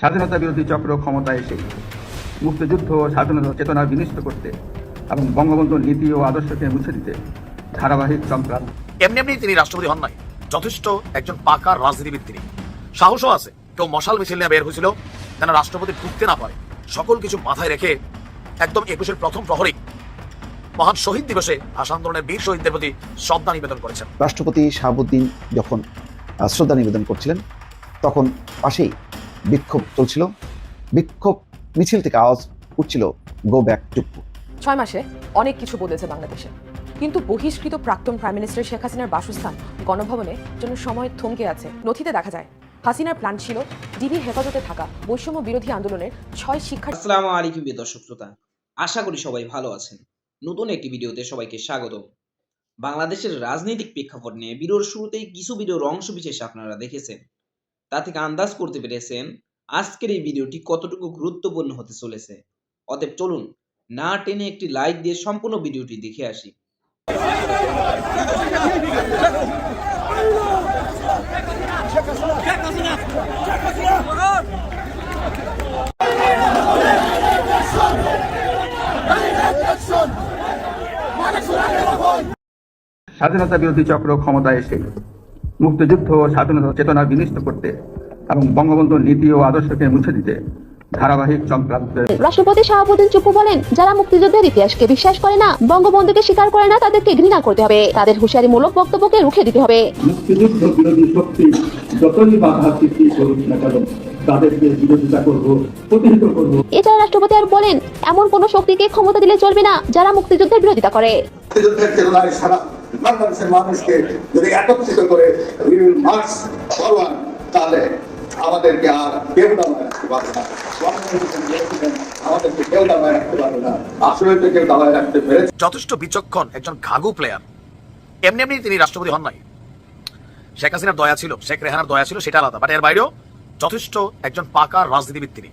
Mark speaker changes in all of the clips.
Speaker 1: স্বাধীনতা বিরোধী চক্র ক্ষমতায় এসে মুক্তিযুদ্ধ ও স্বাধীনতা চেতনা বিনষ্ট করতে এবং বঙ্গবন্ধুর নীতি ও আদর্শকে মুছে দিতে ধারাবাহিক সংগ্রাম।
Speaker 2: এমনি এমনি তিনি রাষ্ট্রপতি হন নাই। যথেষ্ট একজন পাকা রাজনীতিবিদ তিনি। সাহসও আছে। কেউ মশাল মিছিল নিয়ে বের হয়েছিল যেন রাষ্ট্রপতি ঢুকতে না পারে। সকল কিছু মাথায় রেখে একদম একুশের প্রথম প্রহরেই মহান শহীদ দিবসে ভাষা আন্দোলনের বীর শহীদদের প্রতি শ্রদ্ধা নিবেদন করেছেন।
Speaker 3: রাষ্ট্রপতি শাহাবুদ্দিন যখন শ্রদ্ধা নিবেদন করছিলেন তখন পাশেই বিক্ষোভ চলছিল। বিক্ষোভ মিছিল থেকে আওয়াজ উঠছিল গো ব্যাক চুপ্পু
Speaker 4: ছয় মাসে অনেক কিছু বদলেছে বাংলাদেশে। কিন্তু বহিষ্কৃত প্রাক্তন প্রাইম মিনিস্টার শেখ হাসিনার বাসস্থান গণভবনে জন্য সময় থমকে আছে। নথিতে দেখা যায় হাসিনার প্ল্যান ছিল ডিবির হেফাজতে থাকা বৈষম্য বিরোধী আন্দোলনের ছয় শিক্ষার্থী
Speaker 5: আসসালামু আলাইকুম দর্শক শ্রোতা। আশা করি সবাই ভালো আছেন। নতুন একটি ভিডিওতে সবাইকে স্বাগত বাংলাদেশের রাজনৈতিক প্রেক্ষাপট নিয়ে ভিডিওর শুরুতেই কিছু ভিডিওর অংশ বিশেষ আপনারা দেখেছেন। তা থেকে আন্দাজ করতে পেরেছেন আজকের এই ভিডিওটি কতটুকু গুরুত্বপূর্ণ হতে চলেছে। অতএব চলুন না টেনে একটি লাইক দিয়ে সম্পূর্ণ ভিডিওটি দেখে আসি।
Speaker 1: স্বাধীনতা বিরোধী চক্র ক্ষমতায় এসে মুক্তিযুদ্ধ ও স্বাধীনতা চেতনা বিনষ্ট করতে এবং বঙ্গবন্ধুর নীতি ও আদর্শকে মুছে দিতে ধারাবাহিক
Speaker 6: রাষ্ট্রপতি শাহাবুদ্দিন চুপু বলেন যারা মুক্তিযুদ্ধের ইতিহাসকে বিশ্বাস করে না বঙ্গবন্ধুকে স্বীকার করে না তাদেরকে ঘৃণা করতে হবে। তাদের হুঁশিয়ারিমূলক বক্তব্যকে রুখে দিতে হবে।
Speaker 1: মুক্তিযুদ্ধ বিরোধী শক্তি যতই বাধা সৃষ্টি করুক না কেন তাদেরকে বিরোধিতা করব প্রতিহিত করব।
Speaker 6: এছাড়া রাষ্ট্রপতি আর বলেন এমন কোন শক্তিকে ক্ষমতা দিলে চলবে না যারা মুক্তিযুদ্ধের বিরোধিতা করে।
Speaker 7: মুক্তিযুদ্ধের সারা বাংলাদেশের মানুষকে যদি একত্রিত করে মার্চ ফরওয়ার্ড তাহলে আমাদেরকে আর কেউ দামায় রাখতে পারবে না। আমাদেরকে কেউ দামায় রাখতে পারবে না। আসলে তো কেউ দামায় রাখতে পেরেছে।
Speaker 2: যথেষ্ট বিচক্ষণ একজন ঘাগু প্লেয়ার এমনি এমনি তিনি রাষ্ট্রপতি হন নাই। শেখ হাসিনার দয়া ছিল, শেখ রেহানার দয়া ছিল, সেটা আলাদা। বাট এর বাইরেও যথেষ্ট একজন পাকা রাজনীতিবিদ তিনি।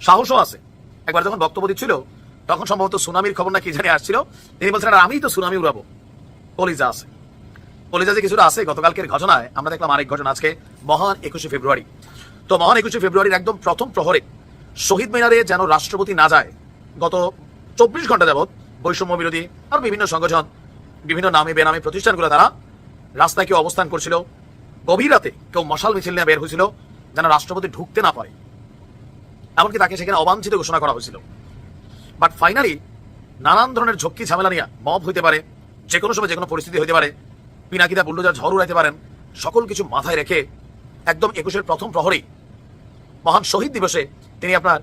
Speaker 2: সাহসও আছে। একবার যখন বক্তব্য দিচ্ছিল, তখন সম্ভবত সুনামির খবর না কি জানি আসছিল, তিনি বলছেন "আর আমিই তো সুনামি উড়াবো। কলিজা আছে। কলিজা যে কিছুটা আছে, গতকালকের ঘটনায় আমরা দেখলাম আরেক ঘটনা আজকে, মহান একুশে ফেব্রুয়ারি। তো মহান একুশে ফেব্রুয়ারির একদম প্রথম প্রহরে শহীদ মিনারে যেন রাষ্ট্রপতি না যায়, গত চব্বিশ ঘণ্টা যাবৎ বৈষম্য বিরোধী আর বিভিন্ন সংগঠন, বিভিন্ন নামে বেনামে প্রতিষ্ঠানগুলো তারা রাস্তায় কেউ অবস্থান করছিল, গভীর রাতে কেউ মশাল মিছিল নিয়ে বের হয়েছিল, যেন রাষ্ট্রপতি ঢুকতে না পারে। এমনকি তাকে সেখানে অবাঞ্ছিত ঘোষণা করা হয়েছিল। বাট ফাইনালি নানান ধরনের ঝক্কি ঝামেলা নিয়ে মব হইতে পারে যে কোনো সময় যে কোনো পরিস্থিতি হইতে পারে, পিনাকিদা বুল্ডোজার ঝড় উড়াইতে পারেন, সকল কিছু মাথায় রেখে একদম একুশের প্রথম প্রহরেই মহান শহীদ দিবসে তিনি আপনার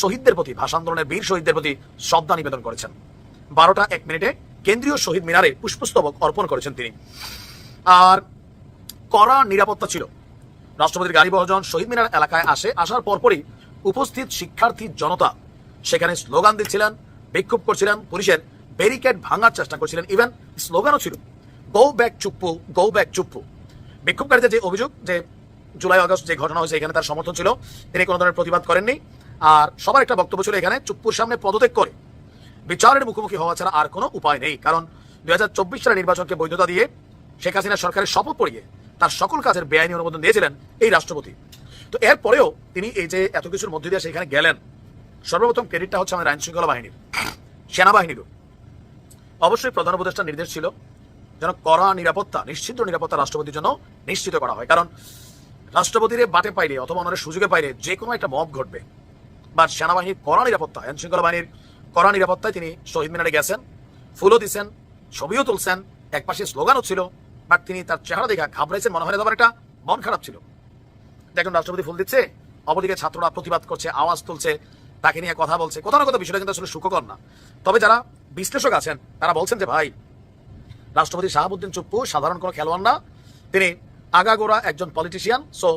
Speaker 2: শহীদদের প্রতি, ভাষা আন্দোলনের বীর শহীদদের প্রতি শ্রদ্ধা নিবেদন করেছেন। বারোটা এক মিনিটে কেন্দ্রীয় শহীদ মিনারে পুষ্পস্তবক অর্পণ করেছেন তিনি। আর কড়া নিরাপত্তা ছিল। রাষ্ট্রপতির গাড়ি বহজন শহীদ মিনার এলাকায় আসে, আসার পরপরই উপস্থিত শিক্ষার্থী জনতা, সেখানে স্লোগান দিচ্ছিলেন, বিক্ষোভ করছিলেন পুলিশের ব্যারিকেড ভাঙার চেষ্টা করছিলেন। ইভেন স্লোগানও ছিল go back Chuppu go back Chuppu. বিক্ষোভকারীদের যে অভিযোগ যে জুলাই, আগস্ট যে ঘটনা হয়েছে, এখানে তার সমর্থন ছিল, তিনি কোনো ধরনের প্রতিবাদ করেননি। আর সবার একটা বক্তব্য ছিল এখানে, চুপ্পুর সামনে পদত্যাগ করে বিচারের মুখোমুখি হওয়া ছাড়া আর কোনো উপায় নেই। কারণ দুই হাজার চব্বিশ সালের নির্বাচনকে বৈধতা দিয়ে শেখ হাসিনা সরকারের শপথ পড়িয়ে তার সকল কাজের বেআইনি অনুমোদন দিয়েছিলেন এই রাষ্ট্রপতি। তো এরপরেও তিনি এই যে এত কিছুর মধ্যে দিয়ে সেখানে গেলেন, সর্বপ্রথম ক্রেডিটটা হচ্ছে আমাদের আইন শৃঙ্খলা বাহিনীর, সেনাবাহিনীরও। অবশ্যই প্রধান উপদেষ্টার নির্দেশ ছিল যেন কড়া নিরাপত্তা, নিশ্চিত নিরাপত্তা রাষ্ট্রপতির জন্য নিশ্চিত করা হয়। কারণ রাষ্ট্রপতির বাটে পাইলে অথবা ওনার সুযোগে পাইলে যে কোনো একটা মব ঘটবে। বা সেনাবাহিনীর কড়া নিরাপত্তা আইন শৃঙ্খলা বাহিনীর কড়া নিরাপত্তায় তিনি শহীদ মিনারে গেছেন, ফুলও দিছেন, ছবিও তুলছেন এক পাশে স্লোগানও ছিল, বাট তিনি তার চেহারা দেখা ঘাবড়াইছেন মনে হয় একটা মন খারাপ ছিল। দেখুন, রাষ্ট্রপতি ফুল দিচ্ছে, অপরদিকে ছাত্ররা প্রতিবাদ করছে, আওয়াজ তুলছে তাকে নিয়ে কথা বলছে। কোথাও না কোথাও বিষয়টা কিন্তু আসলে সুখকর না। তবে যারা বিশ্লেষক আছেন, তারা বলছেন যে, ভাই, রাষ্ট্রপতি শাহাবুদ্দিন চুপ্পু সাধারণ কোনো খেলোয়াড় না। তিনি আগাগোড়া একজন পলিটিশিয়ান সো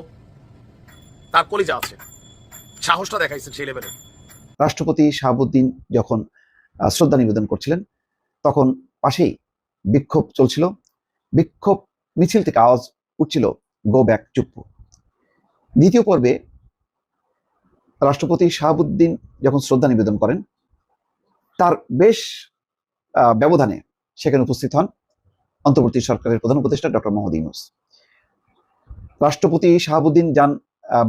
Speaker 2: তার কলিজা আছে। সাহসটা দেখাইছেন সেই লেভেলে
Speaker 3: রাষ্ট্রপতি শাহাবুদ্দিন যখন শ্রদ্ধা নিবেদন করছিলেন, তখন পাশেই বিক্ষোভ চলছিল। বিক্ষোভ মিছিল থেকে আওয়াজ উঠছিল গো ব্যাক চুপ্পু। দ্বিতীয় পর্বে রাষ্ট্রপতি শাহাবুদ্দিন যখন শ্রদ্ধা নিবেদন করেন, তার বেশ ব্যবধানে সেখানে উপস্থিত হন অন্তর্বর্তী সরকারের প্রধান উপদেষ্টা ডক্টর মোহাম্মদ ইউনুস। রাষ্ট্রপতি শাহাবুদ্দিন যান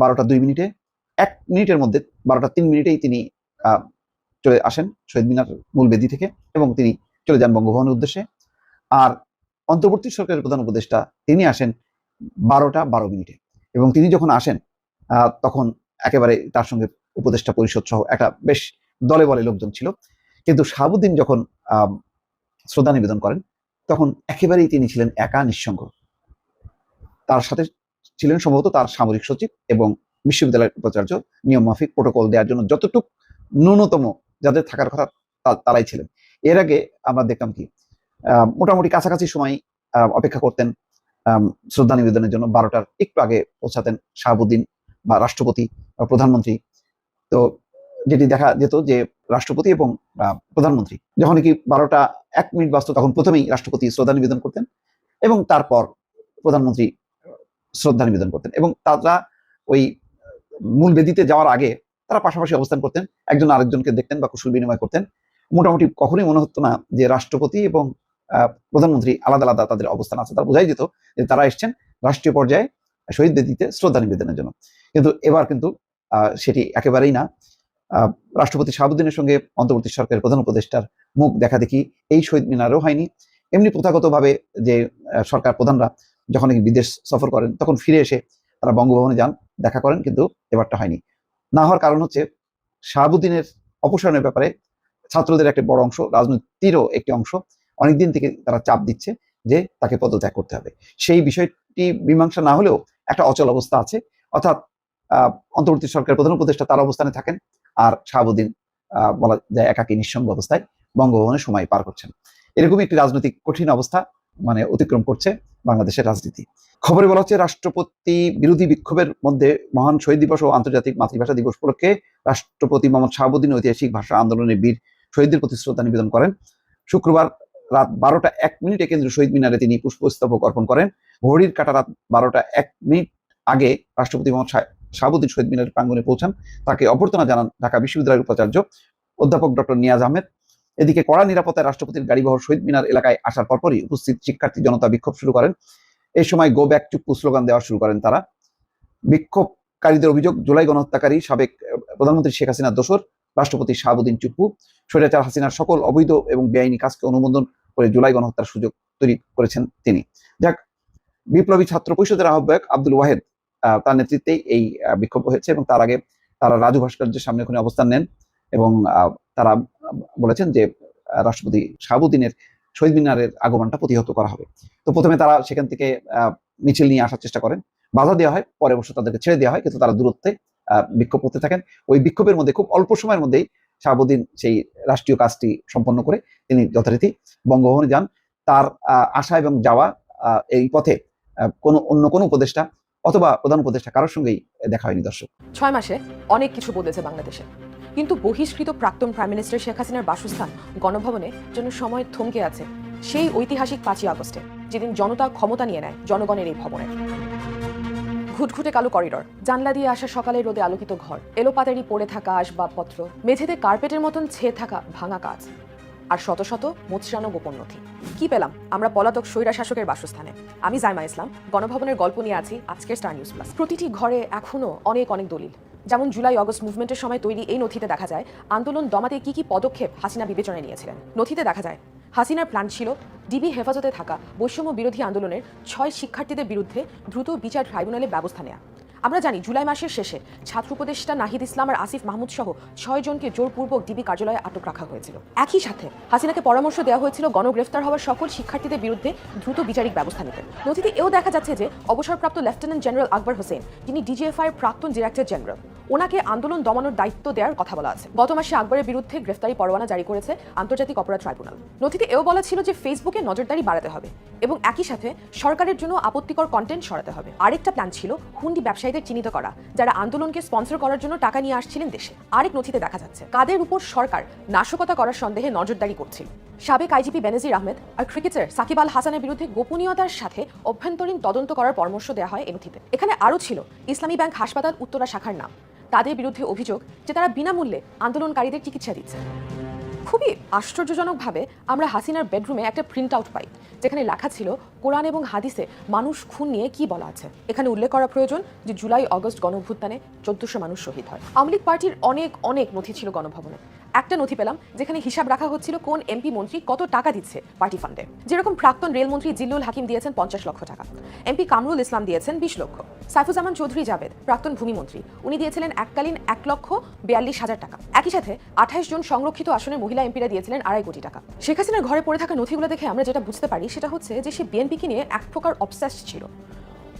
Speaker 3: বারোটা দুই মিনিটে। এক মিনিটের মধ্যে, বারোটা তিন মিনিটেই তিনি চলে আসেন শহীদ মিনার মূল বেদি থেকে এবং তিনি চলে যান বঙ্গভবনের উদ্দেশ্যে। আর অন্তর্বর্তী সরকারের প্রধান উপদেষ্টা তিনি আসেন বারোটা বারো মিনিটে এবং তিনি যখন আসেন তখন একেবারে তার সঙ্গে উপদেষ্টা পরিষদ সহ একটা বেশ দলে বলে লোকজন ছিল। কিন্তু শাহাবুদ্দিন যখন শ্রদ্ধা নিবেদন করেন, তখন একেবারেই তিনি ছিলেন একা, নিঃসঙ্গ। তার সাথে ছিলেন সম্ভবত তার সামরিক সচিব এবং বিশ্ববিদ্যালয়ের উপাচার্য, নিয়ম মাফিক, প্রোটোকল দেওয়ার জন্য যতটুক ন্যূনতম যাদের থাকার কথা তারাই ছিলেন। এর আগে আমরা দেখতাম কি মোটামুটি কাছাকাছি সময় অপেক্ষা করতেন শ্রদ্ধা নিবেদনের জন্য বারোটার একটু আগে পৌঁছাতেন শাহাবুদ্দিন বা রাষ্ট্রপতি বা প্রধানমন্ত্রী। তো যেটি দেখা যেত যে রাষ্ট্রপতি এবং প্রধানমন্ত্রী যখন কি বারোটা এক মিনিট বাঁচত তখন প্রথমেই রাষ্ট্রপতি শ্রদ্ধা নিবেদন করতেন এবং তারপর প্রধানমন্ত্রী শ্রদ্ধা নিবেদন করতেন এবং তারা ওই মূল বেদিতে যাওয়ার আগে তারা পাশাপাশি অবস্থান করতেন, একজন আরেকজনকে দেখতেন বা কুশল বিনিময় করতেন। মোটামুটি কখনোই মনে হতো না যে রাষ্ট্রপতি এবং প্রধানমন্ত্রী আলাদা আলাদা তাদের অবস্থান আছে। তারা বোঝাই যেত যে তারা এসছেন রাষ্ট্রীয় পর্যায়ে শহীদ বেদিতে শ্রদ্ধা নিবেদনের জন্য। কিন্তু এবার কিন্তু সেটি একেবারেই না। রাষ্ট্রপতি শাহাবুদ্দিনের সঙ্গে অন্তর্বর্তী সরকারের প্রধান উপদেষ্টার মুখ দেখা দেখি, এই শহীদ মিনারও হয়নি। এমনি প্রথাগতভাবে যে সরকার প্রধানরা যখন বিদেশ সফর করেন, তখন ফিরে এসে তারা বঙ্গভবনে যান, দেখা করেন, কিন্তু এবারটা হয়নি। না হওয়ার কারণ হচ্ছে, শাহাবুদ্দিনের অপসারণের ব্যাপারে ছাত্রদের একটা বড় অংশ, রাজনীতিরও একটি অংশ, অনেকদিন থেকে তারা চাপ দিচ্ছে যে, তাকে পদত্যাগ করতে হবে। সেই বিষয়টি মীমাংসা না হলেও একটা অচল অবস্থা আছে। অর্থাৎ অন্তর্বর্তী সরকারের প্রধান উপদেষ্টা তার অবস্থানে থাকেন আর শাহাবুদ্দিন বলা যায় একাকী নিঃসঙ্গ অবস্থায় বঙ্গভবনে সময় পার করছেন। এরকমই একটি রাজনৈতিক কঠিন অবস্থা মানে অতিক্রম করছে বাংলাদেশের রাজনীতি। খবরে বলা হচ্ছে, রাষ্ট্রপতি বিরোধী বিক্ষোভের মধ্যে মহান শহীদ দিবস ও আন্তর্জাতিক মাতৃভাষা দিবস উপলক্ষে রাষ্ট্রপতি মোহাম্মদ শাহাবুদ্দিন ঐতিহাসিক ভাষা আন্দোলনের বীর শহীদদের প্রতি শ্রদ্ধা নিবেদন করেন। শুক্রবার রাত বারোটা এক মিনিটে কেন্দ্রীয় শহীদ মিনারে তিনি পুষ্পস্তবক অর্পণ করেন। ঘড়ির কাটা রাত বারোটা এক মিনিট আগে রাষ্ট্রপতি মোহাম্মদ শাহাবুদ্দিন শহীদ মিনারের প্রাঙ্গণে পৌঁছান। তাকে অভ্যর্থনা জানান ঢাকা বিশ্ববিদ্যালয়ের উপাচার্য অধ্যাপক ডক্টর নিয়াজ আহমেদ। এদিকে কড়া নিরাপত্তায় রাষ্ট্রপতির গাড়িবহর শহীদ মিনার এলাকায় আসার পরপরই উপস্থিত শিক্ষার্থী জনতা বিক্ষোভ শুরু করেন। এই সময় গো ব্যাক চুপ্পু স্লোগান দেওয়া শুরু করেন তারা। বিক্ষোভকারীদের অভিযোগ, জুলাই গণহত্যাকারী সাবেক প্রধানমন্ত্রী শেখ হাসিনার দোসর রাষ্ট্রপতি শাহাবুদ্দিন চুপ্পু, স্বৈরাচার হাসিনার সকল অবৈধ এবং বেআইনি কাজকে অনুমোদন করে জুলাই গণহত্যার সুযোগ তৈরি করেছেন তিনি। যাক, বিপ্লবী ছাত্র পরিষদের আহ্বায়ক আব্দুল ওয়াহেদ তার নেতৃত্বেই এই বিক্ষোভ হয়েছে এবং তার আগে তারা রাজু ভাস্কর্যের সামনে ওখানে অবস্থান নেন এবং তারা বলেছেন যে রাষ্ট্রপতি শাহাবুদ্দিনের শহীদ মিনারের আগমনটা প্রতিহত করা হবে। তো প্রথমে তারা সেখান থেকে মিছিল নিয়ে আসার চেষ্টা করেন। বাধা দেওয়া হয়, পরে অবশ্য তাদেরকে ছেড়ে দেওয়া হয়, কিন্তু তারা দূরত্বে বিক্ষোভ করতে থাকেন। ওই বিক্ষোভের মধ্যে, খুব অল্প সময়ের মধ্যেই শাহাবুদ্দিন সেই রাষ্ট্রীয় কাজটি সম্পন্ন করে তিনি যথারীতি বঙ্গভবনে যান। তার আসা এবং যাওয়া এই পথে কোনো, অন্য কোনো উপদেষ্টা অথবা প্রধান উপদেষ্টা কারোর সঙ্গেই দেখা হয়নি, দর্শক।
Speaker 4: ছয় মাসে অনেক কিছু বদলেছে বাংলাদেশে। কিন্তু বহিষ্কৃত প্রাক্তন প্রাইম মিনিস্টার শেখ হাসিনার বাসস্থান গণভবনে যেন সময় থমকে আছে, সেই ঐতিহাসিক পাঁচই আগস্টে, যেদিন জনতা ক্ষমতা নিয়ে নেয় জনগণের এই ভবনে। ঘুটঘুটে কালো করিডর, জানলা দিয়ে আসা সকালে রোদে আলোকিত ঘর এলোপাতারি পড়ে থাকা আসবাবপত্র, মেঝেতে কার্পেটের মতন ছেয়ে থাকা ভাঙা কাজ। আর শত শত মোচরানো গোপন নথি কি পেলাম? আমরা পলাতক স্বৈরা শাসকের বাসস্থানে। আমি জাইমা ইসলাম, গণভবনের গল্প নিয়ে আছি আজকের স্টার নিউজ প্লাস। প্রতিটি ঘরে এখনও অনেক অনেক দলিল। যেমন জুলাই অগস্ট মুভমেন্টের সময় তৈরি এই নথিতে দেখা যায়, আন্দোলন দমাতে কি কি পদক্ষেপ হাসিনা বিবেচনায় নিয়েছিলেন। নথিতে দেখা যায়, হাসিনার প্ল্যান ছিল ডিবি হেফাজতে থাকা বৈষম্য বিরোধী আন্দোলনের ছয় শিক্ষার্থীদের বিরুদ্ধে দ্রুত বিচার ট্রাইব্যুনালে ব্যবস্থা নেওয়া আমরা জানি জুলাই মাসের শেষে ছাত্র উপদেষ্টা নাহিদ ইসলাম আর আসিফ মাহমুদ সহ ছয় জনকে জোরপূর্বক ডিবি কার্যালয়ে আটক রাখা হয়েছিল। একই সাথে হাসিনাকে পরামর্শ দেওয়া হয়েছিল গণগ্রেফতার হওয়ার সকল শিক্ষার্থীদের বিরুদ্ধে দ্রুত বিচারিক ব্যবস্থা নিতে। নথিতে এও দেখা যাচ্ছে যে অবসরপ্রাপ্ত লেফটেন্যান্ট জেনারেল আকবর হোসেন, যিনি ডিজিএফআই প্রাক্তন ডিরেক্টর জেনারেল। ওনাকে আন্দোলন দমানোর দায়িত্ব দেওয়ার কথা বলা আছে। গত মাসে আকবরের বিরুদ্ধে গ্রেফতারি পরোয়ানা জারি করেছে আন্তর্জাতিক অপরাধ ট্রাইব্যুনাল। নথিতে এও বলা ছিল যে ফেসবুকে নজরদারি বাড়াতে হবে এবং একই সাথে সরকারের জন্য আপত্তিকর কন্টেন্ট সরাতে হবে। আরেকটা প্ল্যান ছিল হুন্ডি ব্যবসায়ীদের চিহ্নিত করা, যারা আন্দোলনকে স্পন্সর করার জন্য টাকা নিয়ে আসছিলেন দেশে। আরেক নথিতে দেখা যাচ্ছে, কাদের উপর সরকার নাশকতা করার সন্দেহে নজরদারি করছিল। সাবেক আইজিপি বেনজির আহমেদ আর ক্রিকেটার সাকিব আল হাসানের বিরুদ্ধে গোপনীয়তার সাথে অভ্যন্তরীণ তদন্ত করার পরামর্শ দেওয়া হয় এই নথিতে। এখানে আরও ছিল, ইসলামী ব্যাংক হাসপাতাল উত্তরা শাখার নাম। তাদের বিরুদ্ধে অভিযোগ যে তারা বিনামূল্যে আন্দোলনকারীদের চিকিৎসা দিচ্ছে। খুবই আশ্চর্যজনকভাবে আমরা হাসিনার বেডরুমে একটা প্রিন্ট আউট পাই, যেখানে লেখা ছিল, কোরআন এবং হাদিসে মানুষ খুন নিয়ে কি বলা আছে? এখানে উল্লেখ করা প্রয়োজন যে জুলাই, অগস্ট গণঅভ্যুত্থানে চোদ্দশো মানুষ শহীদ হয়। আওয়ামী লীগ পার্টির অনেক অনেক নথি ছিল গণভবনে। একটা নথি পেলাম যেখানে হিসাব রাখা হচ্ছিল কোন এমপি মন্ত্রী কত টাকা দিচ্ছে পার্টি ফান্ডে। যেরকম প্রাক্তন রেলমন্ত্রী জিল্লুল হাকিম দিয়েছেন পঞ্চাশ লক্ষ টাকা। এমপি কামরুল ইসলাম দিয়েছেন বিশ লক্ষ। সাইফুজ্জামান চৌধুরী জাভেদ, প্রাক্তন ভূমিমন্ত্রী, উনি দিয়েছিলেন এককালীন এক লক্ষ বিয়াল্লিশ হাজার টাকা। একই সাথে আঠাশ জন সংরক্ষিত আসনের মহিলা এমপিরা দিয়েছিলেন আড়াই কোটি টাকা। শেখ হাসিনার ঘরে পড়ে থাকা নথিগুলো দেখে আমরা যেটা বুঝতে পারি সেটা হচ্ছে যে সে বিএনপিকে নিয়ে এক প্রকার অবসেস ছিল।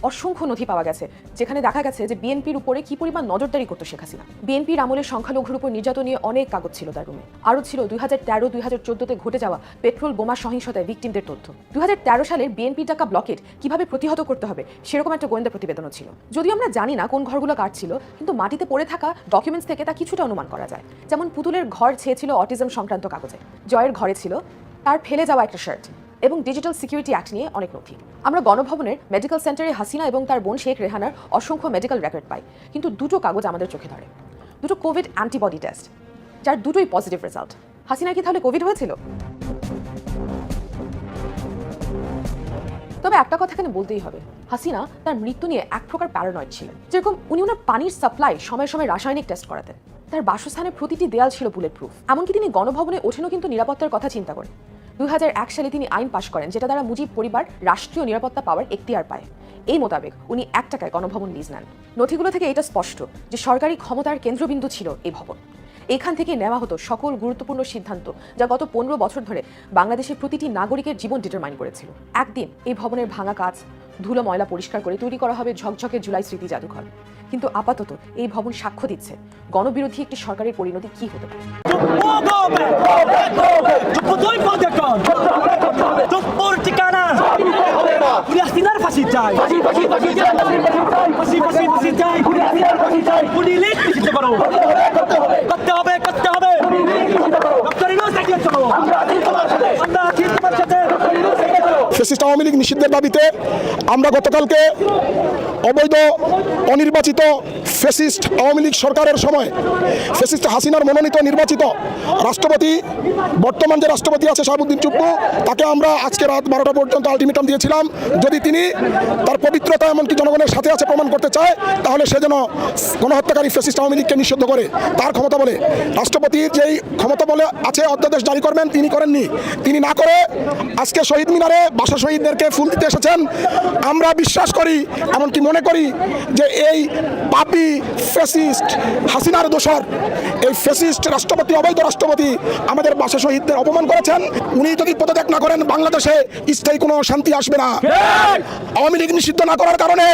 Speaker 4: অসংখ্য নথি পাওয়া গেছে, যেখানে দেখা গেছে যে বিএনপির উপরে কি পরিমাণ নজরদারি করতো শেখ হাসিনা। বিএনপির আমলের সংখ্যালঘুর উপর নির্যাতন নিয়ে অনেক কাগজ ছিল তার রুমে। আরও ছিল দুই হাজার তেরো, দুই হাজার চোদ্দতে ঘটে যাওয়া পেট্রোল বোমা সহিংসতায় ভিকটিমদের তথ্য। দুই হাজার তেরো সালের বিএনপি টাকা ব্লকেট কীভাবে প্রতিহত করতে হবে, সেরকম একটা গোয়েন্দা প্রতিবেদনও ছিল। যদিও আমরা জানি না কোন ঘরগুলো কাটছিল, কিন্তু মাটিতে পড়ে থাকা ডকুমেন্টস থেকে তা কিছুটা অনুমান করা যায়। যেমন পুতুলের ঘর ছেয়েছিল অটিজম সংক্রান্ত কাগজে। জয়ের ঘরে ছিল তার ফেলে যাওয়া একটা শার্ট এবং ডিজিটাল সিকিউরিটি অ্যাক্ট নিয়ে অনেক নথি। আমরা গণভবনের মেডিকেল সেন্টারে হাসিনা এবং তার বোন শেখ রেহানার অসংখ্য মেডিকেল রেকর্ড পাই। কিন্তু দুটো কাগজ আমাদের চোখে ধরে। দুটো কোভিড অ্যান্টিবডি টেস্ট যার দুটোই পজিটিভ রেজাল্ট হাসিনা কি তাহলে কোভিড হয়েছিল? তবে একটা কথা এখানে বলতেই হবে। হাসিনা তার মৃত্যু নিয়ে এক প্রকার প্যারানয়েড ছিলেন যেরকম উনি ওনার পানির সাপ্লাই সময় সময় রাসায়নিক টেস্ট করাতেন। তার বাসস্থানের প্রতিটি দেয়াল ছিল বুলেট প্রুফ এমনকি তিনি গণভবনে ওঠেনও কিন্তু নিরাপত্তার কথা চিন্তা করেন। দুই সালে তিনি আইন পাশ করেন, যেটা দ্বারা মুজিব পরিবার রাষ্ট্রীয় নিরাপত্তা পাওয়ার এখতিয়ার পায়। এই মোতাবেক উনি এক টাকায় গণভবন লিজ নেন। নথিগুলো থেকে এটা স্পষ্ট যে সরকারি ক্ষমতার কেন্দ্রবিন্দু ছিল এই ভবন। এখান থেকে নেওয়া হতো সকল গুরুত্বপূর্ণ সিদ্ধান্ত যা গত পনেরো বছর ধরে বাংলাদেশের প্রতিটি নাগরিকের জীবন ডিটারমাইন করেছিল। একদিন এই ভবনের ভাঙা কাজ ধুলো ময়লা পরিষ্কার করে তৈরি করা হবে ঝকঝকে জুলাই স্মৃতি জাদুঘর কিন্তু আপাতত এই ভবন সাক্ষ্য দিচ্ছে গণবিরোধী একটি সরকারের পরিণতি কি হতে পারে
Speaker 8: করতে হবে করতে হবে ডক্টর ইউনুস এগিয়ে চলো আমরা আছি তোমার সাথে
Speaker 9: ফেসিস্ট আওয়ামী লীগ নিষিদ্ধের দাবিতে আমরা গতকালকে অবৈধ, অনির্বাচিত ফেসিস্ট আওয়ামী লীগ সরকারের সময় ফেসিস্ট হাসিনার মনোনীত নির্বাচিত রাষ্ট্রপতি, বর্তমান যে রাষ্ট্রপতি আছে শাহাবুদ্দিন চুপ্পু, তাকে আমরা আজকে রাত বারোটা পর্যন্ত আলটিমেটাম দিয়েছিলাম। যদি তিনি তার পবিত্রতা এমনকি জনগণের সাথে আছে প্রমাণ করতে চায়, তাহলে সে যেন গণহত্যাকারী ফেসিস্ট আওয়ামী লীগকে নিষিদ্ধ করে। তার ক্ষমতা বলে। রাষ্ট্রপতির যেই ক্ষমতা বলে আছে, অধ্যাদেশ জারি করবেন, তিনি করেননি। তিনি না করে আজকে শহীদ মিনারে বাসা শহীদদেরকে ফুল দিতে এসেছেন। আমরা বিশ্বাস করি, এমনকি মনে করি যে এই পাপি ফেসিস্ট হাসিনার দোষর, এই ফেসিস্ট রাষ্ট্রপতি, অবৈধ রাষ্ট্রপতি আমাদের বাসা শহীদদের অপমান করেছেন। উনি যদি পদত্যাগ না করেন, বাংলাদেশে স্থায়ী কোনো শান্তি আসবে না। আওয়ামী লীগ নিষিদ্ধ না করার কারণে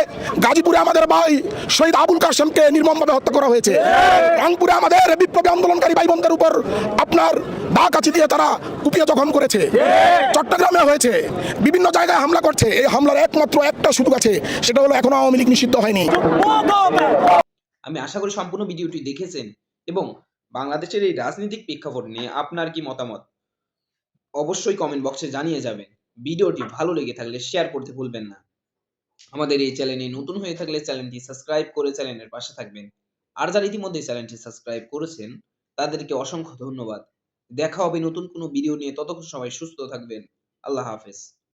Speaker 9: গাজীপুরে আমাদের ভাই শহীদ আবুল কাসেমকে নির্মমভাবে হত্যা করা হয়েছে। রংপুরে আমাদের বিপ্লবী আন্দোলনকারী ভাই বোনদের উপর আপনার দা কাছি দিয়ে তারা কুপিয়ে জখম করেছে। চট্টগ্রামে হয়েছে। বিভিন্ন জায়গায় হামলা করছে। এই হামলার একমাত্র একটা সুযোগ আছে, সেটা হলো এখনও আওয়ামী লীগ নিষিদ্ধ হয়নি।
Speaker 5: আমি আশা করি সম্পূর্ণ ভিডিওটি দেখেছেন এবং বাংলাদেশের এই রাজনৈতিক প্রেক্ষাপট নিয়ে আপনার কি মতামত? অবশ্যই কমেন্ট বক্সে জানিয়ে যাবেন। ভিডিওটি ভালো লেগে থাকলে শেয়ার করতে ভুলবেন না। আমাদের এই চ্যানেলে নতুন হয়ে থাকলে চ্যানেলটি সাবস্ক্রাইব করে চ্যানেলের পাশে থাকবেন। আর যারা ইতিমধ্যে চ্যানেলটি সাবস্ক্রাইব করেছেন, তাদেরকে অসংখ্য ধন্যবাদ। দেখা হবে নতুন কোনো ভিডিও নিয়ে। ততক্ষণ সবাই সুস্থ থাকবেন। আল্লাহ হাফেজ।